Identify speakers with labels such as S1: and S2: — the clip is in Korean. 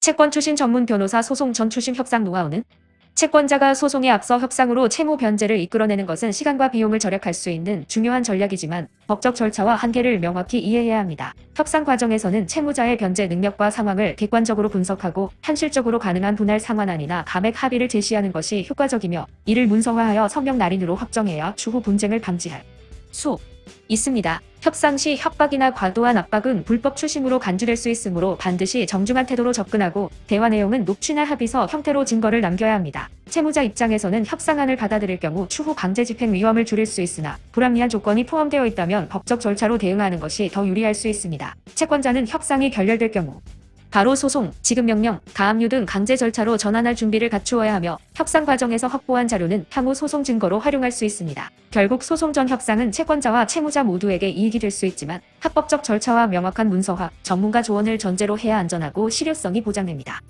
S1: 채권 추심 전문 변호사 소송 전 추심 협상 노하우는 채권자가 소송에 앞서 협상으로 채무 변제를 이끌어내는 것은 시간과 비용을 절약할 수 있는 중요한 전략이지만 법적 절차와 한계를 명확히 이해해야 합니다. 협상 과정에서는 채무자의 변제 능력과 상황을 객관적으로 분석하고 현실적으로 가능한 분할 상환안이나 감액 합의를 제시하는 것이 효과적이며 이를 문서화하여 성명 날인으로 확정해야 추후 분쟁을 방지할 수 있습니다. 협상 시 협박이나 과도한 압박은 불법 추심으로 간주될 수 있으므로 반드시 정중한 태도로 접근하고 대화 내용은 녹취나 합의서 형태로 증거를 남겨야 합니다. 채무자 입장에서는 협상안을 받아들일 경우 추후 강제 집행 위험을 줄일 수 있으나 불합리한 조건이 포함되어 있다면 법적 절차로 대응하는 것이 더 유리할 수 있습니다. 채권자는 협상이 결렬될 경우 바로 소송, 지급명령, 가압류 등 강제 절차로 전환할 준비를 갖추어야 하며 협상 과정에서 확보한 자료는 향후 소송 증거로 활용할 수 있습니다. 결국 소송 전 협상은 채권자와 채무자 모두에게 이익이 될 수 있지만 합법적 절차와 명확한 문서화, 전문가 조언을 전제로 해야 안전하고 실효성이 보장됩니다.